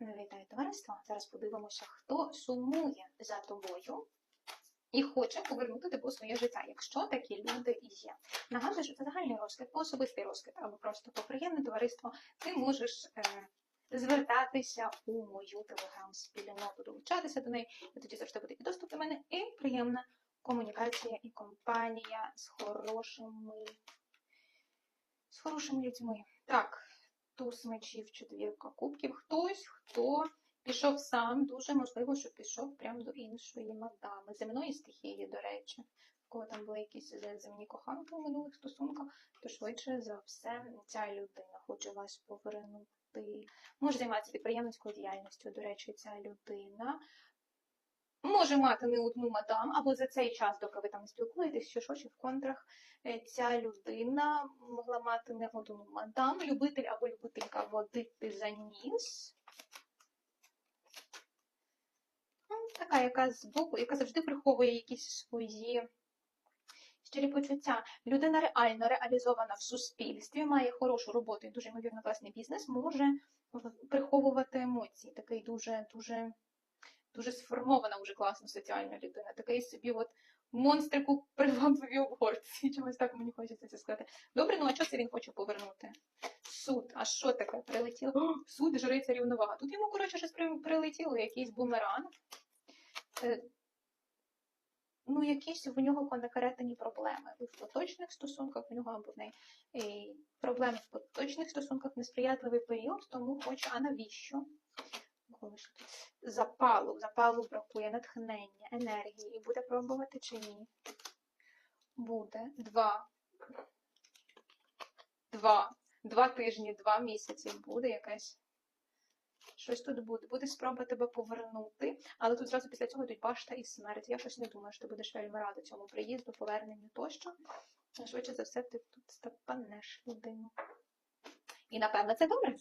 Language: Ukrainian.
Вітаю товариство. Зараз подивимося, хто сумує за тобою і хоче повернути тебе у своє життя, якщо такі люди є. Нагадую, що це загальний розклад, особистий розклад або просто по приємне товариство. Ти можеш е, звертатися у мою телеграм-спільноту, долучатися до неї, і тоді завжди буде і доступ до мене, і приємна комунікація і компанія з хорошими, з хорошими людьми. Так, туз мечів, четвірка кубків. Хтось, хто пішов сам, дуже можливо, що пішов прямо до іншої мадами, земної стихії, до речі. В кого там були якісь е, земні коханки у минулих стосунках, то швидше за все ця людина хоче вас повернути. Може займатися підприємницькою діяльністю, до речі, ця людина. Може мати не одну мадам, або за цей час, доки ви там спілкуєтесь, що що, чи в контрах, е, ця людина могла мати не одну мадам, любитель або любителька водити за ніс. Ну, Така, яка збоку, яка завжди приховує якісь свої щирі почуття. Людина реально реалізована в суспільстві, має хорошу роботу і дуже ймовірно власний бізнес, може приховувати емоції. Такий дуже, дуже, дуже сформована, уже класна соціальна людина. Такий собі от монстрику привабливі обгорці. Чогось так мені хочеться це сказати. Добре, ну а що це він хоче повернути? Суд, а що таке? Прилетіло? О, суд, жриця рівновага. Тут йому, коротше, щось прилетіло, якийсь бумеранг. Е, Ну, якісь в нього конкретні проблеми в поточних стосунках, в нього або в неї е, проблеми в поточних стосунках, несприятливий період, тому хоче, а навіщо? Ж? Запалу, запалу бракує, натхнення, енергії. І буде пробувати чи ні? Буде. Два. Два. Два тижні, два місяці буде якась. Щось тут буде. Буде спроба тебе повернути, але тут зразу після цього йдуть башта і смерть. Я щось не думаю, що ти будеш вельми рада цьому приїзду, поверненню тощо. Швидше за все, ти тут степанеш людину. І напевно це добре.